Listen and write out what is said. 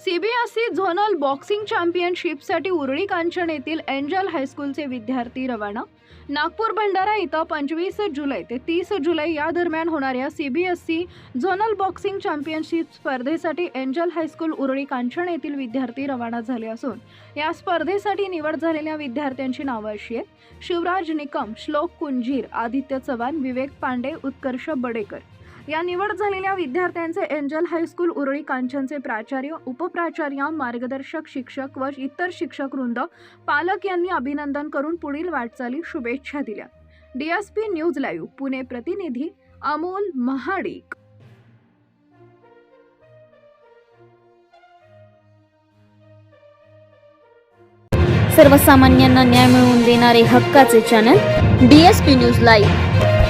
CBSE zonal boxing चॅम्पियनशिपसाठी उरळी कांचन येथील angel हायस्कूलचे विद्यार्थी रवाना. नागपूर भंडारा इथं पंचवीस जुलै ते तीस जुलै या दरम्यान होणाऱ्या सीबीएसई झोनल बॉक्सिंग चॅम्पियनशिप स्पर्धेसाठी Angel high school Urali Kanchan येथील विद्यार्थी रवाना झाले असून या स्पर्धेसाठी निवड झालेल्या विद्यार्थ्यांची नावं अशी आहेत. शिवराज निकम श्लोक कुंजीर आदित्य चव्हाण विवेक पांडे उत्कर्ष बडेकर. या निवड झालेल्या विद्यार्थ्यांचे एंजल हायस्कूल उरळी कांचनचे प्राचार्य उपप्राचार्य मार्गदर्शक शिक्षक व इतर शिक्षक वृंद पालक यांनी अभिनंदन करून पुढील वाटचाली शुभेच्छा दिल्या. डीएसपी न्यूज लाईव्ह पुणे प्रतिनिधी अमोल महाडिक. सर्वसामान्यांना न्याय मिळवून देणारे हक्काचे channel D S P news live.